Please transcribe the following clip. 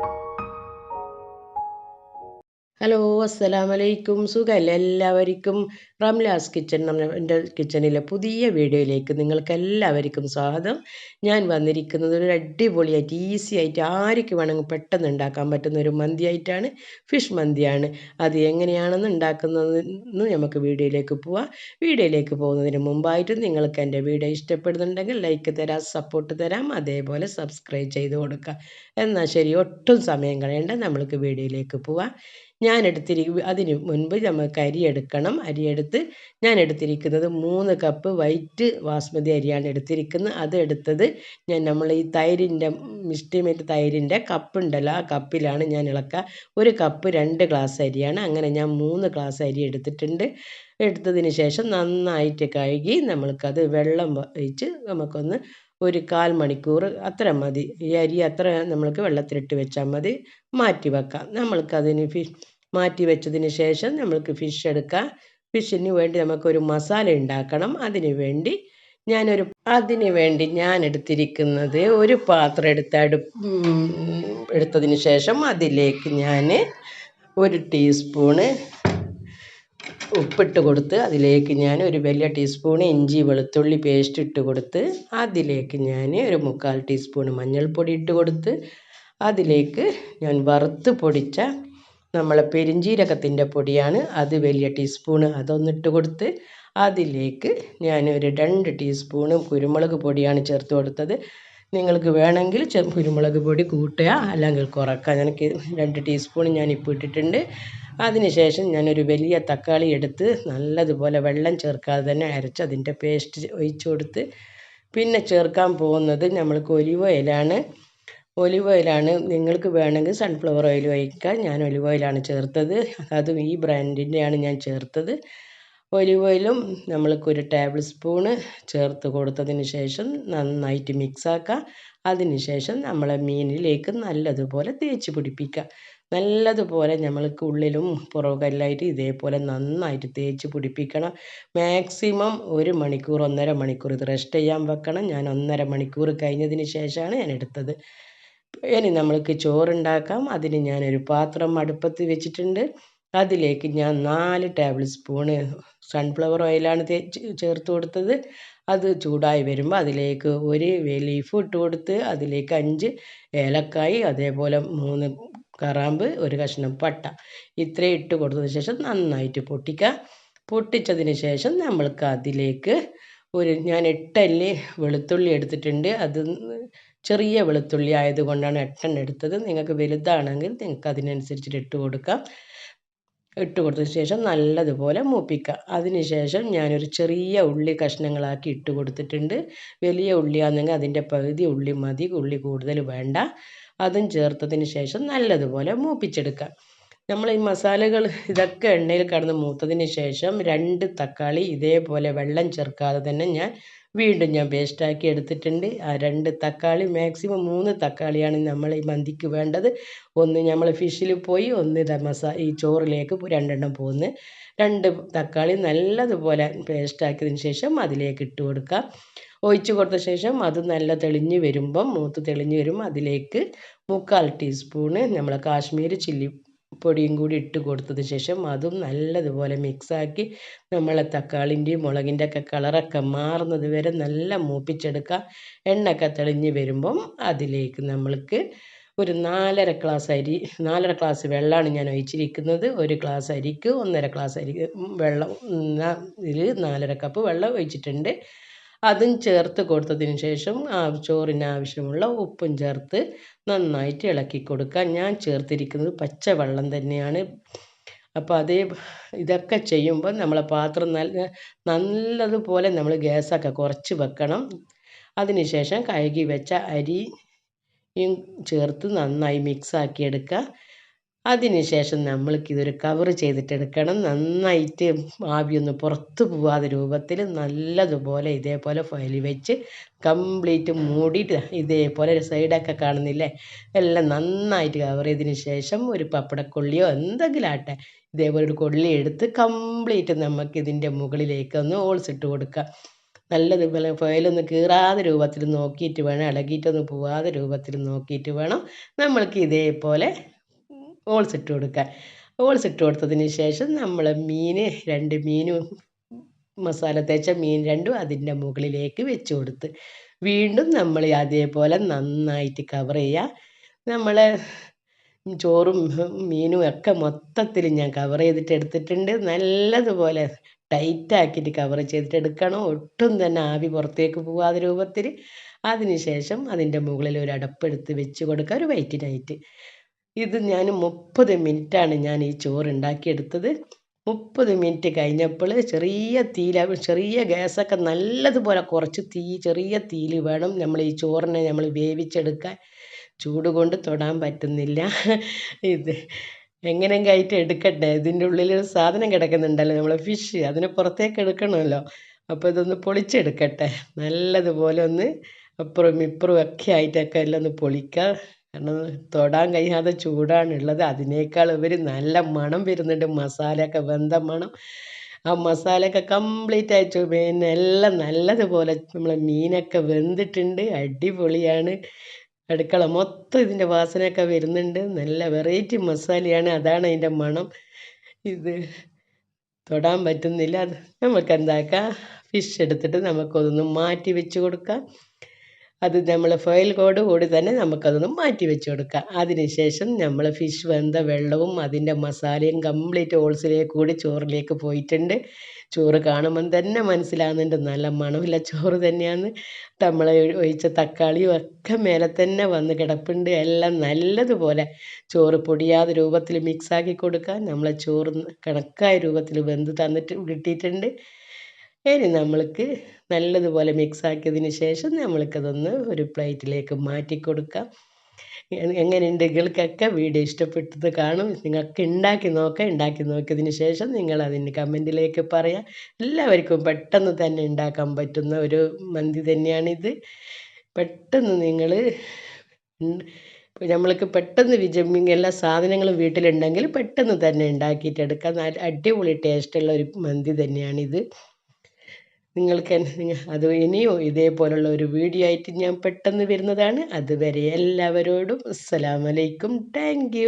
you hello അസ്സലാമു അലൈക്കും സുഖമല്ലേ എല്ലാവർക്കും? റംലാസ് കിച്ചൺ എന്റെ കിച്ചണിലെ പുതിയ വീഡിയോയിലേക്ക് നിങ്ങൾക്ക് എല്ലാവർക്കും സ്വാഗതം. ഞാൻ വന്നിരിക്കുന്നത് ഒരു അടിപൊളിയായിട്ട് ഈസി ആയിട്ട് ആർക്ക് വേണമെങ്കിൽ പെട്ടെന്ന് ഉണ്ടാക്കാൻ പറ്റുന്ന ഒരു മന്തി ആയിട്ടാണ് ഫിഷ് മന്തിയാണ്. അത് എങ്ങനെയാണെന്ന് ഉണ്ടാക്കുന്നതെന്ന് നമുക്ക് വീഡിയോയിലേക്ക് പോവാം. വീഡിയോയിലേക്ക് പോകുന്നതിന് മുമ്പായിട്ട് നിങ്ങൾക്ക് എന്റെ വീഡിയോ ഇഷ്ടപ്പെടുന്നുണ്ടെങ്കിൽ ലൈക്ക് തരാം സപ്പോർട്ട് തരാം അതേപോലെ സബ്സ്ക്രൈബ് ചെയ്ത് കൊടുക്കുക. എന്നാൽ ശരി ഒട്ടും സമയം കളയേണ്ട. നമ്മൾക്ക് വീഡിയോയിലേക്ക് പോവാം. ഞാൻ എടുത്തിരിക്കും അതിന് മുൻപ് നമുക്ക് അരി എടുക്കണം. അരിയെടുത്ത് ഞാൻ എടുത്തിരിക്കുന്നത് മൂന്ന് കപ്പ് വൈറ്റ് ബാസ്മതി അരിയാണ് എടുത്തിരിക്കുന്നത്. അത് എടുത്തത് ഞാൻ നമ്മൾ ഈ തൈരിന്റെ മിസ്റ്റിമേറ്റ് തൈരിന്റെ കപ്പ് ഉണ്ടല്ലോ ആ കപ്പിലാണ് ഞാൻ ഇളക്കുക. ഒരു കപ്പ് രണ്ട് ഗ്ലാസ് അരിയാണ്. അങ്ങനെ ഞാൻ മൂന്ന് ഗ്ലാസ് അരി എടുത്തിട്ടുണ്ട്. എടുത്തതിന് ശേഷം നന്നായിട്ട് കഴുകി നമ്മൾക്കത് വെള്ളം ഒഴിച്ച് നമുക്കൊന്ന് ഒരു കാൽ മണിക്കൂർ അത്ര മതി. ഈ അരി അത്ര നമ്മൾക്ക് വെള്ളത്തിലിട്ട് വെച്ചാൽ മതി. മാറ്റി വെക്കാം. നമ്മൾക്കതിന് ഫിഷ് മാറ്റി വെച്ചതിന് ശേഷം നമ്മൾക്ക് ഫിഷ് എടുക്കാം. ഫിഷിന് വേണ്ടി നമുക്കൊരു മസാല ഉണ്ടാക്കണം. അതിന് വേണ്ടി ഞാനൊരു അതിന് വേണ്ടി ഞാൻ എടുത്തിരിക്കുന്നത് ഒരു പാത്രം എടുത്ത് അടു എടുത്തതിന് ശേഷം അതിലേക്ക് ഞാൻ ഒരു ടീസ്പൂണ് ഉപ്പിട്ട് കൊടുത്ത് അതിലേക്ക് ഞാൻ ഒരു വലിയ ടീസ്പൂൺ ഇഞ്ചി വെളുത്തുള്ളി പേസ്റ്റ് ഇട്ട് കൊടുത്ത് അതിലേക്ക് ഞാൻ ഒരു മുക്കാൽ ടീസ്പൂൺ മഞ്ഞൾപ്പൊടി ഇട്ട് കൊടുത്ത് അതിലേക്ക് ഞാൻ വറുത്ത് പൊടിച്ച നമ്മളെ പെരിഞ്ജീരകത്തിന്റെ പൊടിയാണ് അത് വലിയ ടീസ്പൂണ് അതൊന്നിട്ട് കൊടുത്ത് അതിലേക്ക് ഞാൻ ഒരു രണ്ട് ടീസ്പൂണ് കുരുമുളക് പൊടിയാണ് ചേർത്ത് കൊടുത്തത്. നിങ്ങൾക്ക് വേണമെങ്കിൽ കുരുമുളക് പൊടി കൂട്ടുക അല്ലെങ്കിൽ കുറക്കുക എനിക്ക് രണ്ട് ടീസ്പൂൺ ഞാൻ ഇപ്പോൾ അതിനുശേഷം ഞാനൊരു വലിയ തക്കാളി എടുത്ത് നല്ലതുപോലെ വെള്ളം ചേർക്കാതെ തന്നെ അരച്ച് അതിന്റെ പേസ്റ്റ് ഒഴിച്ചു കൊടുത്ത് പിന്നെ ചേർക്കാൻ പോകുന്നത് നമ്മൾക്ക് ഒലിവ് ഓയിലാണ്. ഒലിവ് ഓയിലാണ്. നിങ്ങൾക്ക് വേണമെങ്കിൽ സൺഫ്ലവർ ഓയിൽ ഒഴിക്കാം. ഞാൻ ഒലിവ് ഓയിലാണ് ചേർത്തത്. അതും ഈ ബ്രാൻഡിന്റെയാണ് ഞാൻ ചേർത്തത്. ഒലിവ് ഓയിലും നമ്മൾക്കൊരു ടേബിൾ സ്പൂണ് ചേർത്ത് കൊടുത്തതിന് ശേഷം നന്നായിട്ട് മിക്സാക്കുക അതിന് ശേഷം നമ്മളെ മീനിലേക്ക് നല്ലതുപോലെ തേച്ച് പിടിപ്പിക്കുക നല്ലതുപോലെ നമ്മൾക്ക് ഉള്ളിലും പുറകെല്ലായിട്ട് ഇതേപോലെ നന്നായിട്ട് തേച്ച് പിടിപ്പിക്കണം. മാക്സിമം ഒരു മണിക്കൂർ ഒന്നര മണിക്കൂർ ഇത് റെസ്റ്റ് ചെയ്യാൻ വെക്കണം. ഞാൻ ഒന്നര മണിക്കൂർ കഴിഞ്ഞതിന് ശേഷമാണ് ഞാൻ എടുത്തത്. ഇനി നമ്മൾക്ക് ചോറുണ്ടാക്കാം. അതിന് ഞാനൊരു പാത്രം അടുപ്പത്ത് വെച്ചിട്ടുണ്ട്. അതിലേക്ക് ഞാൻ നാല് ടേബിൾ സ്പൂണ് സൺഫ്ലവർ ഓയിലാണ് ചേർത്ത് കൊടുത്തത്. അത് ചൂടായി വരുമ്പോൾ അതിലേക്ക് ഒരു ലീഫ് ഇട്ട് കൊടുത്ത് അതിലേക്ക് അഞ്ച് ഏലക്കായി അതേപോലെ മൂന്ന് കറാമ്പ് ഒരു കഷ്ണം പട്ട. ഇത്രയും ഇട്ട് കൊടുത്തതിന് ശേഷം നന്നായിട്ട് പൊട്ടിക്കുക. പൊട്ടിച്ചതിന് ശേഷം നമ്മൾക്ക് അതിലേക്ക് ഒരു ഞാൻ എട്ടല്ലി വെളുത്തുള്ളി എടുത്തിട്ടുണ്ട്. അത് ചെറിയ വെളുത്തുള്ളി ആയതുകൊണ്ടാണ് എട്ടെണ്ണം എടുത്തത്. നിങ്ങൾക്ക് വലുതാണെങ്കിൽ നിങ്ങൾക്ക് അതിനനുസരിച്ചിട്ട് ഇട്ട് കൊടുക്കാം. ഇട്ട് കൊടുത്തതിന് ശേഷം നല്ലതുപോലെ മൂപ്പിക്കുക. അതിന് ശേഷം ഞാനൊരു ചെറിയ ഉള്ളി കഷ്ണങ്ങളാക്കി ഇട്ട് കൊടുത്തിട്ടുണ്ട്. വലിയ ഉള്ളിയാണെങ്കിൽ അതിന്റെ പകുതി ഉള്ളി മതി. ഉള്ളി കൂടുതൽ വേണ്ട. അതും ചേർത്തതിന് ശേഷം നല്ലതുപോലെ മൂപ്പിച്ചെടുക്കുക. നമ്മൾ ഈ മസാലകൾ ഇതൊക്കെ എണ്ണയിൽ കടന്ന് മൂത്തതിന് ശേഷം രണ്ട് തക്കാളി ഇതേപോലെ വെള്ളം ചേർക്കാതെ തന്നെ ഞാൻ വീണ്ടും ഞാൻ പേസ്റ്റാക്കി എടുത്തിട്ടുണ്ട്. ആ രണ്ട് തക്കാളി മാക്സിമം മൂന്ന് തക്കാളിയാണ് നമ്മൾ ഈ മന്തിക്ക് വേണ്ടത്. ഒന്ന് നമ്മൾ ഫിഷിൽ പോയി ഒന്ന് മസാ ഈ ചോറിലേക്ക് രണ്ടെണ്ണം പോകുന്നു രണ്ട് തക്കാളി നല്ലതുപോലെ പേസ്റ്റാക്കിയതിന് ശേഷം അതിലേക്ക് ഇട്ട് കൊടുക്കാം ഒഴിച്ച് കൊടുത്ത ശേഷം അത് നല്ല തെളിഞ്ഞ് വരുമ്പം മൂത്ത് തെളിഞ്ഞ് വരുമ്പോൾ അതിലേക്ക് മുക്കാൽ ടീസ്പൂണ് നമ്മൾ കാശ്മീരി ചില്ലി പൊടിയും കൂടി ഇട്ട് കൊടുത്തതിന് ശേഷം അതും നല്ലതുപോലെ മിക്സാക്കി നമ്മളെ തക്കാളിന്റെയും മുളകിന്റെ ഒക്കെ കളറൊക്കെ മാറുന്നത് വരെ നല്ല മൂപ്പിച്ചെടുക്കുക. എണ്ണയൊക്കെ തെളിഞ്ഞ് വരുമ്പം അതിലേക്ക് നമ്മൾക്ക് ഒരു നാലര ഗ്ലാസ് അരി നാലര ഗ്ലാസ് വെള്ളമാണ് ഞാൻ ഒഴിച്ചിരിക്കുന്നത്. ഒരു ഗ്ലാസ് അരിക്ക് ഒന്നര ഗ്ലാസ് അരി വെള്ളം ഇതിൽ നാലര കപ്പ് വെള്ളം ഒഴിച്ചിട്ടുണ്ട്. അതും ചേർത്ത് കൊടുത്തതിന് ശേഷം ചോറിന് ആവശ്യമുള്ള ഉപ്പും ചേർത്ത് നന്നായിട്ട് ഇളക്കി കൊടുക്കുക. ഞാൻ ചേർത്തിരിക്കുന്നത് പച്ചവെള്ളം തന്നെയാണ്. അപ്പോൾ അതേ ഇതൊക്കെ ചെയ്യുമ്പോൾ നമ്മളെ പാത്രം നല്ല നല്ലതുപോലെ നമ്മൾ ഗ്യാസൊക്കെ കുറച്ച് വെക്കണം. അതിനുശേഷം കഴുകി വെച്ച അരിയും ചേർത്ത് നന്നായി മിക്സ് ആക്കി എടുക്കുക. അതിനുശേഷം നമ്മൾക്ക് ഇതൊരു കവർ ചെയ്തിട്ടെടുക്കണം. നന്നായിട്ട് ആവിയൊന്ന് പുറത്ത് പോവാതെ രൂപത്തിൽ നല്ലതുപോലെ ഇതേപോലെ ഫയൽ വെച്ച് കംപ്ലീറ്റ് മൂടിയിട്ട് ഇതേപോലെ സൈഡൊക്കെ കാണുന്നില്ലേ? എല്ലാം നന്നായിട്ട് കവർ ചെയ്തതിന് ശേഷം ഒരു പപ്പടക്കൊള്ളിയോ എന്തെങ്കിലും ആട്ടെ ഇതേപോലെ ഒരു കൊള്ളി എടുത്ത് കംപ്ലീറ്റ് നമുക്ക് ഇതിന്റെ മുകളിലേക്ക് ഒന്ന് ഹോൾസ് ഇട്ട് കൊടുക്കുക നല്ലതുപോലെ ഫയലൊന്ന് കീറാതെ രൂപത്തിൽ നോക്കിയിട്ട് വേണം ഇളകിയിട്ടൊന്ന് പോവാതെ രൂപത്തിൽ നോക്കിയിട്ട് വേണം നമ്മൾക്ക് ഇതേപോലെ ഹോൾസ് ഇട്ട് കൊടുക്കുക ഹോൾസ് ഇട്ട് കൊടുത്തതിന് ശേഷം നമ്മൾ മീൻ രണ്ട് മീനും മസാല തേച്ച മീൻ രണ്ടും അതിന്റെ മുകളിലേക്ക് വെച്ച് കൊടുത്ത് വീണ്ടും നമ്മൾ അതേപോലെ നന്നായിട്ട് കവർ ചെയ്യുക നമ്മൾ ചോറും മീനും ഒക്കെ മൊത്തത്തിൽ ഞാൻ കവർ ചെയ്തിട്ട് എടുത്തിട്ടുണ്ട്. നല്ലതുപോലെ ടൈറ്റാക്കിയിട്ട് കവർ ചെയ്തിട്ട് എടുക്കണം. ഒട്ടും തന്നെ ആവി പുറത്തേക്ക് പോകാതെ രൂപത്തിൽ അതിനുശേഷം അതിന്റെ മുകളിൽ ഒരു അടപ്പെടുത്ത് വെച്ച് കൊടുക്കുക. ഒരു വൈറ്റിനായിട്ട് ഇത് ഞാൻ മുപ്പത് മിനിറ്റാണ് ഞാൻ ഈ ചോറ് ഉണ്ടാക്കിയെടുത്തത് മുപ്പത് മിനിറ്റ് കഴിഞ്ഞപ്പോൾ ചെറിയ തീല ചെറിയ ഗ്യാസൊക്കെ നല്ലതുപോലെ കുറച്ച് തീ ചെറിയ തീയിൽ വേണം നമ്മൾ ഈ ചോറിനെ നമ്മൾ വേവിച്ചെടുക്കാൻ. ചൂട് കൊണ്ട് തൊടാൻ പറ്റുന്നില്ല. ഇത് എങ്ങനെയെങ്കിലും ആയിട്ട് എടുക്കട്ടെ. ഇതിന്റെ ഉള്ളിൽ സാധനം കിടക്കുന്നുണ്ടല്ലോ നമ്മൾ ഫിഷ് അതിനെ പുറത്തേക്ക് എടുക്കണമല്ലോ. അപ്പോൾ ഇതൊന്ന് പൊളിച്ചെടുക്കട്ടെ. നല്ലതുപോലെ ഒന്ന് അപ്പുറം ഇപ്പുറം ഒക്കെ ആയിട്ടൊക്കെ എല്ലാം ഒന്ന് പൊളിക്കുക കാരണം തൊടാൻ കഴിയാതെ ചൂടാണുള്ളത്. അതിനേക്കാൾ ഇവർ നല്ല മണം വരുന്നുണ്ട്. മസാലയൊക്കെ വെന്ത മണം. ആ മസാലയൊക്കെ കംപ്ലീറ്റ് ആയിട്ട് പിന്നെ എല്ലാം നല്ലതുപോലെ നമ്മൾ മീനൊക്കെ വെന്തിട്ടുണ്ട്. അടിപൊളിയാണ്. അടുക്കള മൊത്തം ഇതിന്റെ വാസനയൊക്കെ വരുന്നുണ്ട്. നല്ല വെറൈറ്റി മസാലയാണ്. അതാണ് അതിന്റെ മണം. ഇത് തൊടാൻ പറ്റുന്നില്ല. അത് നമുക്ക് എന്താക്കാം ഫിഷ് എടുത്തിട്ട് നമുക്കതൊന്ന് മാറ്റി വെച്ച് കൊടുക്കാം. അത് നമ്മൾ ഫോയിൽ കോഡ് കൂടി തന്നെ നമുക്കതൊന്ന് മാറ്റി വെച്ച് കൊടുക്കാം. അതിനുശേഷം നമ്മൾ ഫിഷ് വെന്ത വെള്ളവും അതിന്റെ മസാലയും കംപ്ലീറ്റ് ഓൾസിലേക്ക് കൂടി ചോറിലേക്ക് പോയിട്ടുണ്ട്. ചോറ് കാണുമ്പം തന്നെ മനസ്സിലാകുന്നുണ്ട് നല്ല മണമില്ല ചോറ് തന്നെയാണ് നമ്മൾ ഒഴിച്ച തക്കാളിയും ഒക്കെ മേലെ തന്നെ വന്ന് കിടപ്പുണ്ട്. എല്ലാം നല്ലതുപോലെ ചോറ് പൊടിയാതെ രൂപത്തിൽ മിക്സാക്കി കൊടുക്കാൻ നമ്മളെ ചോറ് കണക്കായ രൂപത്തിൽ വെന്ത് തന്നിട്ട് കിട്ടിയിട്ടുണ്ട്. ഇനി നമ്മൾക്ക് നല്ലതുപോലെ മിക്സ് ആക്കിയതിന് ശേഷം നമ്മൾക്കതൊന്ന് ഒരു പ്ലേറ്റിലേക്ക് മാറ്റി കൊടുക്കാം. എങ്ങനെയുണ്ട്? നിങ്ങൾക്കൊക്കെ വീഡിയോ ഇഷ്ടപ്പെട്ടത് കാണും. നിങ്ങൾക്ക് ഉണ്ടാക്കി നോക്കാം ഉണ്ടാക്കി നോക്കിയതിന് ശേഷം നിങ്ങൾ അതിന് കമന്റിലേക്ക് പറയാം. എല്ലാവർക്കും പെട്ടെന്ന് തന്നെ ഉണ്ടാക്കാൻ പറ്റുന്ന ഒരു മന്തി തന്നെയാണിത്. പെട്ടെന്ന് നിങ്ങൾ നമ്മൾക്ക് പെട്ടെന്ന് വിജമിങ് എല്ലാ സാധനങ്ങളും വീട്ടിലുണ്ടെങ്കിൽ പെട്ടെന്ന് തന്നെ ഉണ്ടാക്കിയിട്ടെടുക്കാം നല്ല അടിപൊളി ടേസ്റ്റുള്ള ഒരു മന്തി തന്നെയാണിത്. നിങ്ങൾക്ക് അത് ഇനിയും ഇതേപോലുള്ള ഒരു വീഡിയോ ആയിട്ട് ഞാൻ പെട്ടെന്ന് വരുന്നതാണ്. അതുവരെ എല്ലാവരോടും അസ്സലാമലൈക്കും താങ്ക്